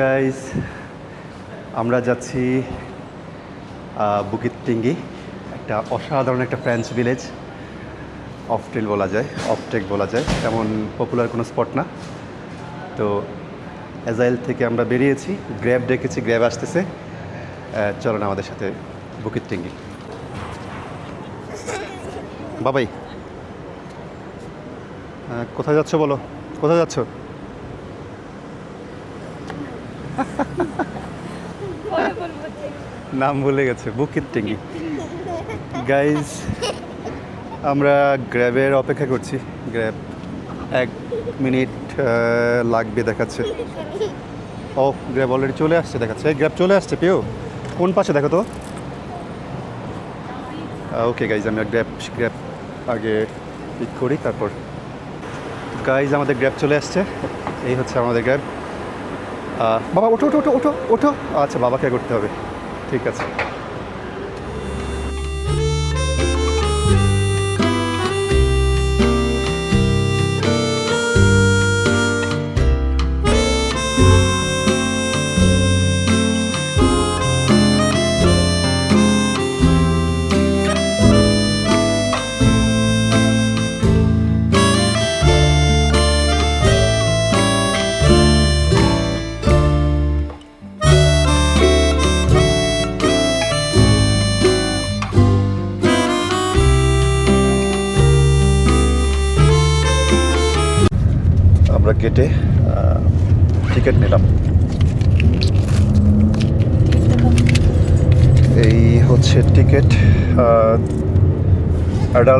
Guys আমরা যাচ্ছি Bukit টিঙ্গি একটা অসাধারণ একটা ফ্রেঞ্চ ভিলেজ অফ অফটেল বলা যায় অফটেক বলা যায় তেমন পপুলার কোনো স্পট না। তো অ্যাজাইল থেকে আমরা বেরিয়েছি গ্র্যাব ডেকেছি গ্র্যাব আসতেছে। আহ, চলেন আমাদের সাথে বুকিত টিঙ্গি বাবাই কোথায় যাচ্ছ বলো? কোথায় যাচ্ছ? নাম ভুলে গেছে বুকিত টেঙ্গি। গাইজ আমরা গ্র্যাবের অপেক্ষা করছি। গ্র্যাব এক মিনিট লাগবে দেখাচ্ছে। ও গ্র্যাব অলরেডি চলে আসছে, দেখাচ্ছে। গ্র্যাব চলে আসছে পেও কোন পাশে, দেখো তো। ওকে গাইজ আমরা গ্র্যাব গ্র্যাব আগে পিক করি, তারপর। গাইজ আমাদের গ্র্যাব চলে আসছে। এই হচ্ছে আমাদের গ্র্যাব বাবা ওঠো ওঠো ওঠো ওঠো। আচ্ছা বাবাকে করতে হবে। ঠিক আছে।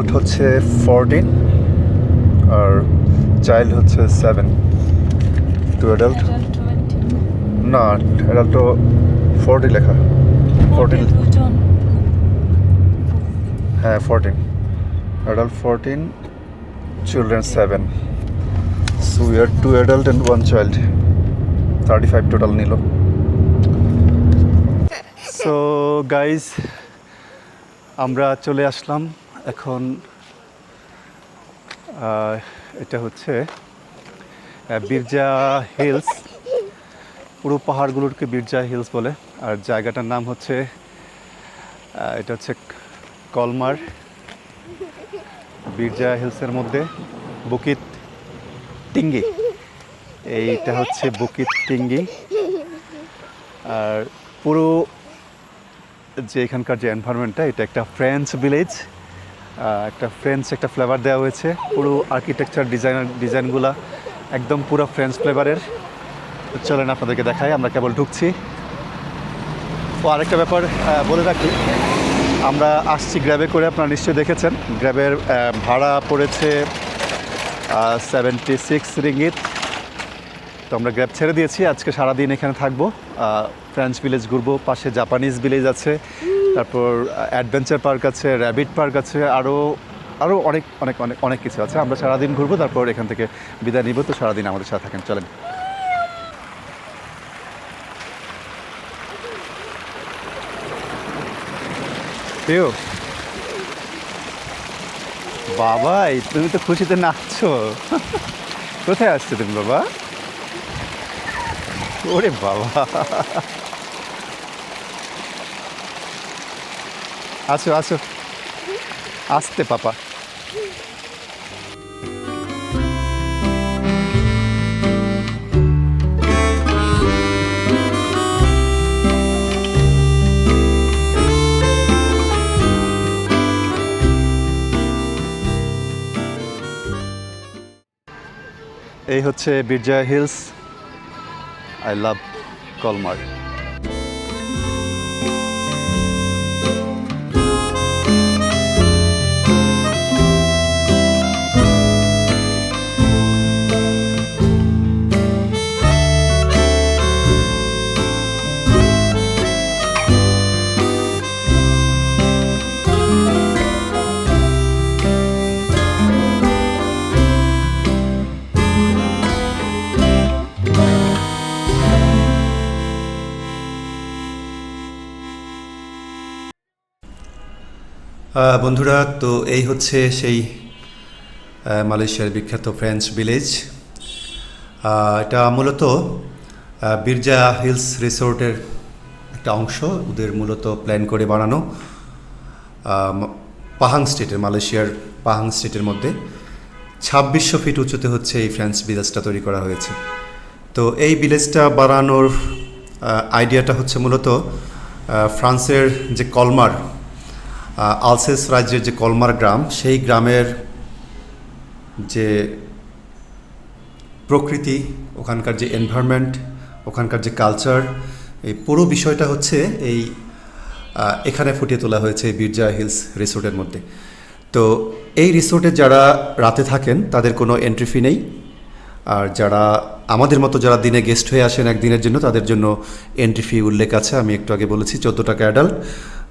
অ্যাডাল্ট হচ্ছে ফোরটিন আর চাইল্ড হচ্ছে সেভেন। Two adult? না অ্যাডাল্ট তো ফোরটি লেখা। ফোরটিন হ্যাঁ fourteen. Adult fourteen children seven. So we are two adult and one child. Thirty five total নিল। সো গাইজ আমরা চলে আসলাম। এখন এটা হচ্ছে বিরজা হিলস। পুরো পাহাড়গুলোকে বিরজা হিলস বলে। আর জায়গাটার নাম হচ্ছে এটা হচ্ছে কলমার বিরজা হিলসের মধ্যে, বুকিত টিঙ্গি। এইটা হচ্ছে বুকিত টিঙ্গি। আর পুরো যে এখানকার যে এনভায়রনমেন্টটা এটা একটা ফ্রেঞ্চ ভিলেজ একটা ফ্রেঞ্চ একটা ফ্লেভার দেওয়া হয়েছে। পুরো আর্কিটেকচার ডিজাইনার ডিজাইনগুলা একদম পুরো ফ্রেঞ্চ ফ্লেভারের চলেন আপনাদেরকে দেখাই, আমরা কেবল ঢুকছি। ও, আরেকটা ব্যাপার বলে রাখি, আমরা আসছি গ্র্যাবে করে, আপনারা নিশ্চয়ই দেখেছেন। গ্র্যাবের ভাড়া পড়েছে সেভেন্টি সিক্স রিঙ্গিত তো আমরা গ্র্যাব ছেড়ে দিয়েছি, আজকে সারাদিন এখানে থাকব। ফ্রেঞ্চ ভিলেজ ঘুরবো, পাশে জাপানিজ ভিলেজ আছে। তারপর অ্যাডভেঞ্চার পার্ক আছে র্যাবিট পার্ক আছে আরও আরও অনেক অনেক অনেক অনেক কিছু আছে। আমরা সারাদিন ঘুরবো, তারপর এখান থেকে বিদায় নিব। তো সারাদিন আমাদের সাথে থাকেন, চলেন। কেউ বাবাই তুমি তো খুশিতে নাচছো। কোথায় আসছো তুমি, বাবা? ওরে বাবা। আসো আসো। আসতে পাপা। এই হচ্ছে বিরজা হিলস। আই লাভ কলমার বন্ধুরা, তো এই হচ্ছে সেই মালয়েশিয়ার বিখ্যাত ফ্রেঞ্চ ভিলেজ এটা মূলত বিরজা হিলস রিসোর্টের একটা অংশ। ওদের মূলত প্ল্যান করে বানানো পাহাং স্টেটের মালয়েশিয়ার পাহাং স্টেটের মধ্যে। ছাব্বিশশো ফিট উঁচুতে হচ্ছে এই ফ্রেঞ্চ ভিলেজটা তৈরি করা হয়েছে। তো এই ভিলেজটা বানানোর আইডিয়াটা হচ্ছে মূলত ফ্রান্সের যে কলমার আলসেস রাজ্যের যে কলমার গ্রাম, সেই গ্রামের যে প্রকৃতি, ওখানকার যে এনভায়রনমেন্ট ওখানকার যে কালচার এই পুরো বিষয়টা হচ্ছে এই এখানে ফুটিয়ে তোলা হয়েছে বিরজা হিলস রিসোর্টের মধ্যে। তো এই রিসোর্টে যারা রাতে থাকেন, তাদের কোনো এন্ট্রি ফি নেই। আর যারা, আমাদের মতো যারা দিনে গেস্ট হয়ে আসেন একদিনের জন্য, তাদের জন্য এন্ট্রি ফি উল্লেখ আছে। আমি একটু আগে বলেছি, চোদ্দ টাকা অ্যাডাল্ট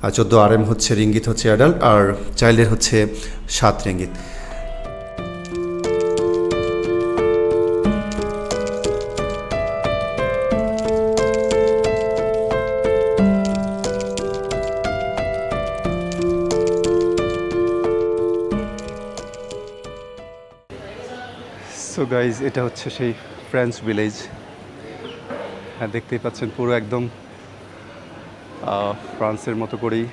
আর চোদ্দ আর এম হচ্ছে রিঙ্গিত, হচ্ছে অ্যাডাল্ট আর চাইল্ডের হচ্ছে সাত রিঙ্গিত। সো গাইজ এটা হচ্ছে সেই ফ্রেঞ্চ ভিলেজ হ্যাঁ দেখতেই পাচ্ছেন পুরো একদম ফ্রান্সের মতো করেই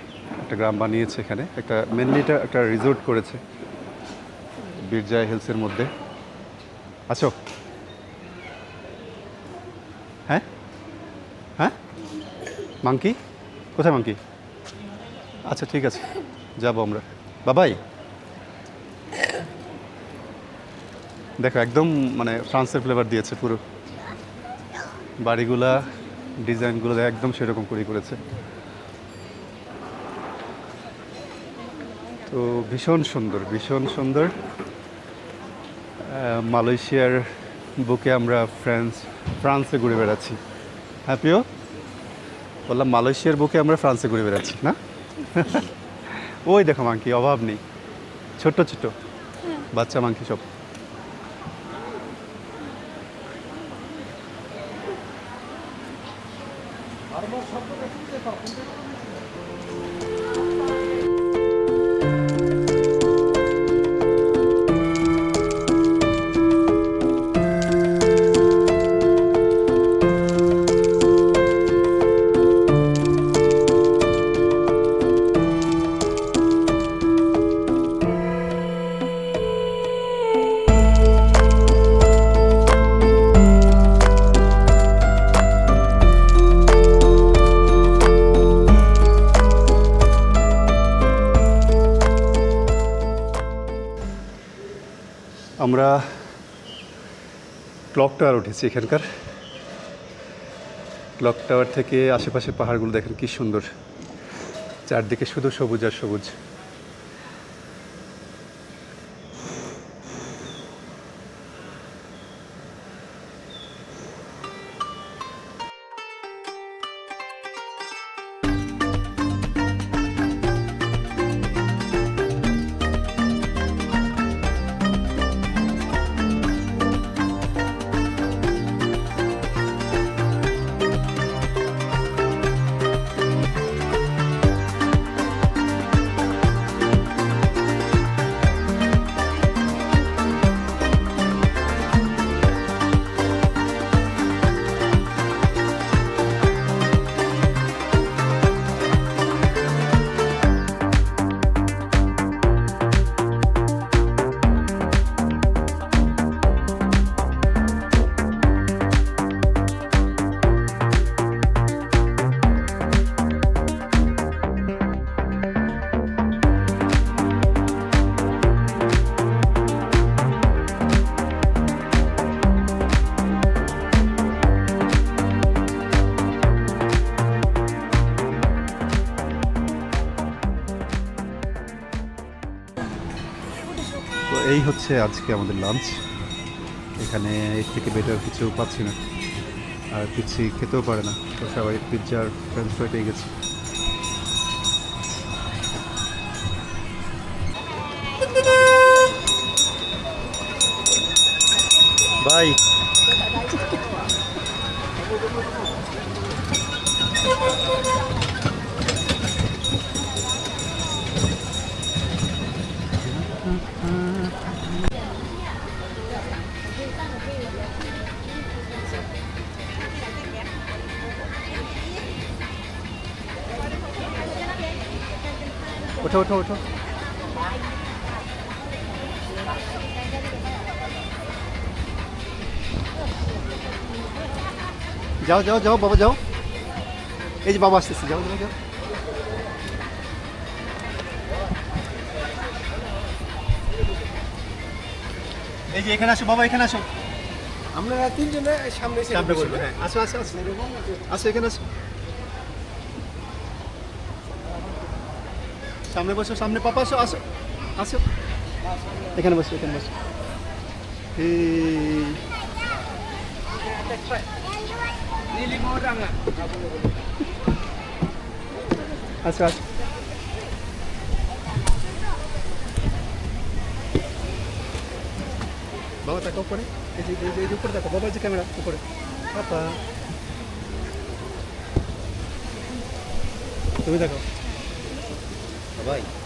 একটা গ্রাম বানিয়েছে এখানে। একটা মেনলি এটা একটা রিসোর্ট করেছে বীরজা হিলসের মধ্যে। আছো? হ্যাঁ? হ্যাঁ? মাংকি কোথায় মাংকি আচ্ছা ঠিক আছে। যাব আমরা। বাবাই! দেখো, একদম মানে ফ্রান্সের ফ্লেভার দিয়েছে পুরো। বাড়িগুলা ডিজাইনগুলো একদম সেরকম করেই করেছে। তো ভীষণ সুন্দর ভীষণ সুন্দর। মালয়েশিয়ার বুকে আমরা ফ্রান্স ফ্রান্সে ঘুরে বেড়াচ্ছি। হ্যাপিও বললাম মালয়েশিয়ার বুকে আমরা ফ্রান্সে ঘুরে বেড়াচ্ছি না? ওই দেখো মাংকি অভাব নেই। ছোট্ট ছোট্ট। বাচ্চা মাংকি সব। আমরা ক্লক টাওয়ার উঠেছি এখানকার। ক্লক টাওয়ার থেকে আশেপাশে পাহাড়গুলো দেখেন কি সুন্দর। চারদিকে শুধু সবুজ আর সবুজ। এই হচ্ছে আজকে আমাদের লাঞ্চ এখানে এর থেকে বেটার কিছু পাচ্ছি না। আর পিচ্ছি খেতেও পারে না। তো সবাই পিৎজার ফ্রেঞ্চ ফ্রাই পেয়ে গেছে। ওঠো ওঠো ওঠো। যাও যাও যাও বাবা যাও। এই যে বাবা আসতেছে যাও যাও যাও। এই যে এখানে আসো বাবা এখানে আসো। আমরা তিনজনে সামনে সামনে বসি, বসবে হ্যাঁ। আসো আসো আসো। আসো এখানে আসো। সামনে বসো, সামনে পাপা আসো আসো আসো। এখানে বসো এখানে বসো। আসো আসো। বাবা, তাকাও উপরে। এই যে উপরে দেখো বাবা যে ক্যামেরা, উপরে। পাপা। তুমি দেখো ভাই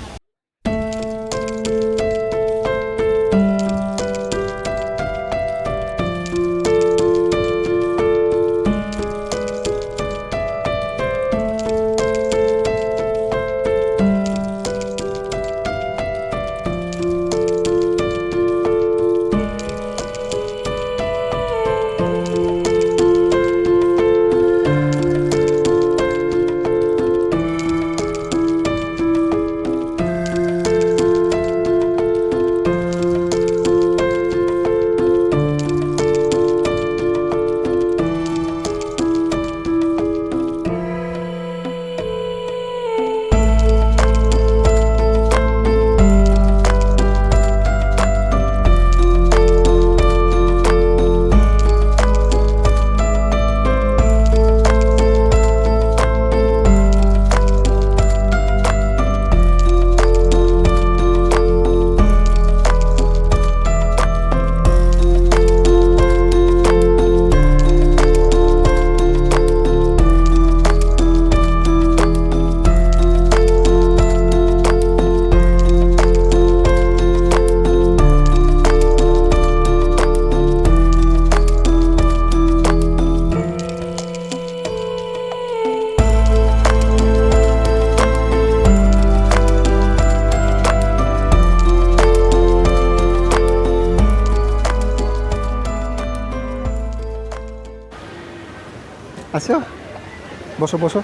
বসো বসো।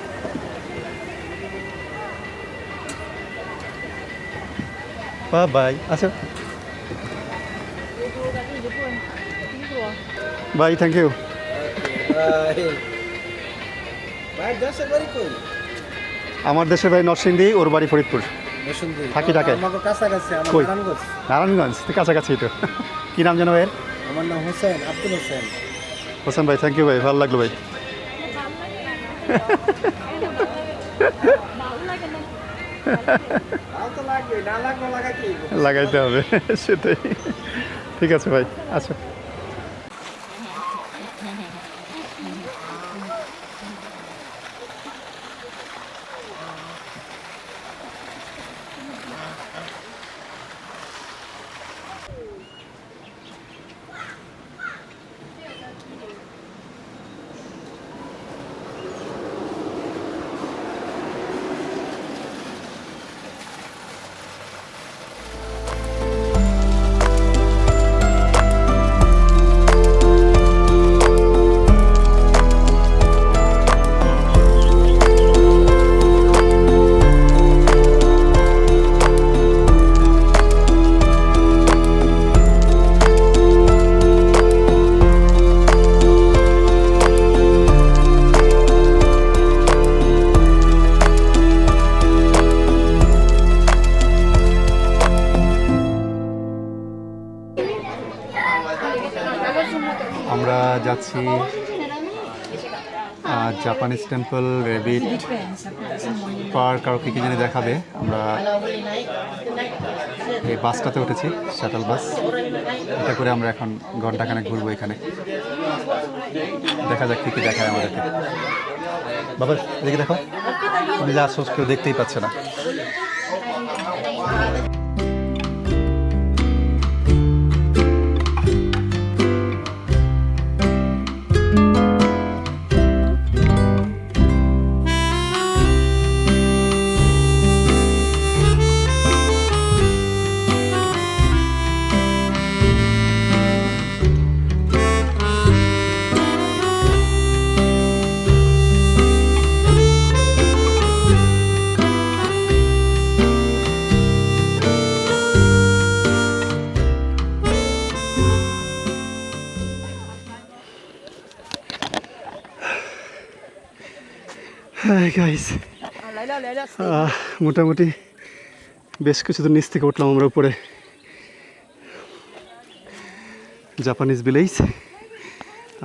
বাই আসো বাই থ্যাংক ইউ ভাই ভাই আমার দেশের বাড়ি নরসিংদী ওর বাড়ি ফরিদপুর। থাকি ঢাকায়। কই? নারায়ণগঞ্জ। নারায়ণগঞ্জ কাছাকাছি তো। কী নাম জানো ভাইয়ের? আমার নাম হোসেন আব্দুল হোসেন। হোসেন ভাই থ্যাংক ইউ ভাই ভালো লাগল ভাই। লাগাইতে হবে সেটাই। ঠিক আছে ভাই আচ্ছা জাপানিজ টেম্পল রেবিট পার্ক আর কি কি জানি দেখাবে? আমরা এই বাসটাতে উঠেছি শাটাল বাস এটা করে আমরা এখন ঘন্টাখানেক ঘুরবো এখানে। দেখা যাক কী কী দেখায় আমাদেরকে। বাবা, এদিকে দেখো। তুমি যা আসছো কেউ দেখতেই পাচ্ছে না। গাইস মোটামুটি বেশ কিছুদিন নিচ থেকে উঠলাম আমরা উপরে। জাপানিজ ভিলেজ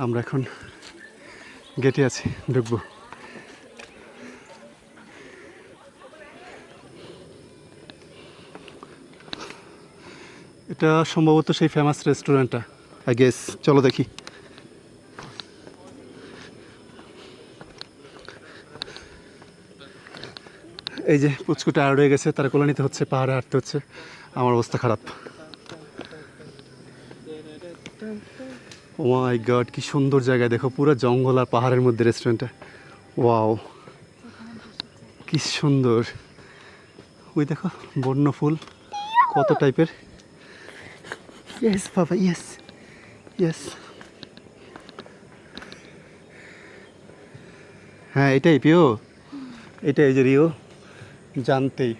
আমরা এখন গেটে আছি, ঢুকবো। এটা সম্ভবত সেই ফেমাস রেস্টুরেন্টটা আই গেস চলো দেখি। এই যে পুচকু টায়ার্ড হয়ে গেছে, তার কোলা নিতে হচ্ছে, পাহাড়ে হাঁটতে হচ্ছে। আমার অবস্থা খারাপ। ও মাই গড কি সুন্দর জায়গা। দেখো, পুরো জঙ্গল আর পাহাড়ের মধ্যে রেস্টুরেন্টটা ওয়াও কি সুন্দর। ওই দেখো, বন্য ফুল। কত টাইপের ইয়েস বাবা ইয়েস ইয়েস হ্যাঁ এটাই পিও এটাই যে রিও জানতেই।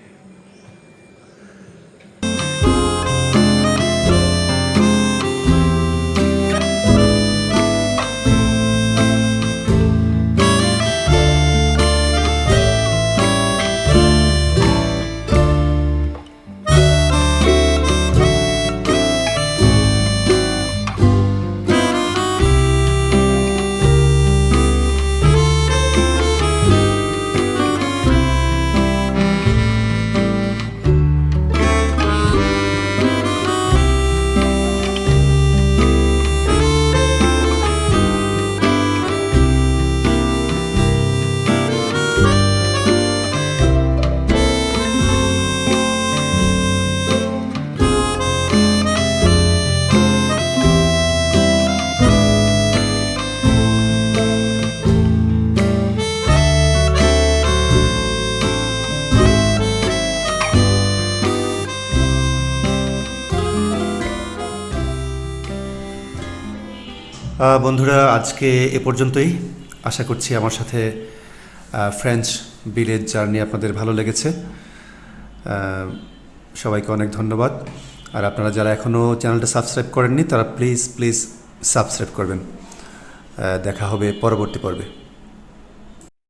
বন্ধুরা, আজকে এ পর্যন্তই। আশা করছি আমার সাথে ফ্রেঞ্চ ভিলেজ জার্নি আপনাদের ভালো লেগেছে। সবাইকে অনেক ধন্যবাদ। আর আপনারা যারা এখনও চ্যানেলটা সাবস্ক্রাইব করেননি, তারা প্লিজ প্লিজ সাবস্ক্রাইব করবেন। দেখা হবে পরবর্তী পর্বে।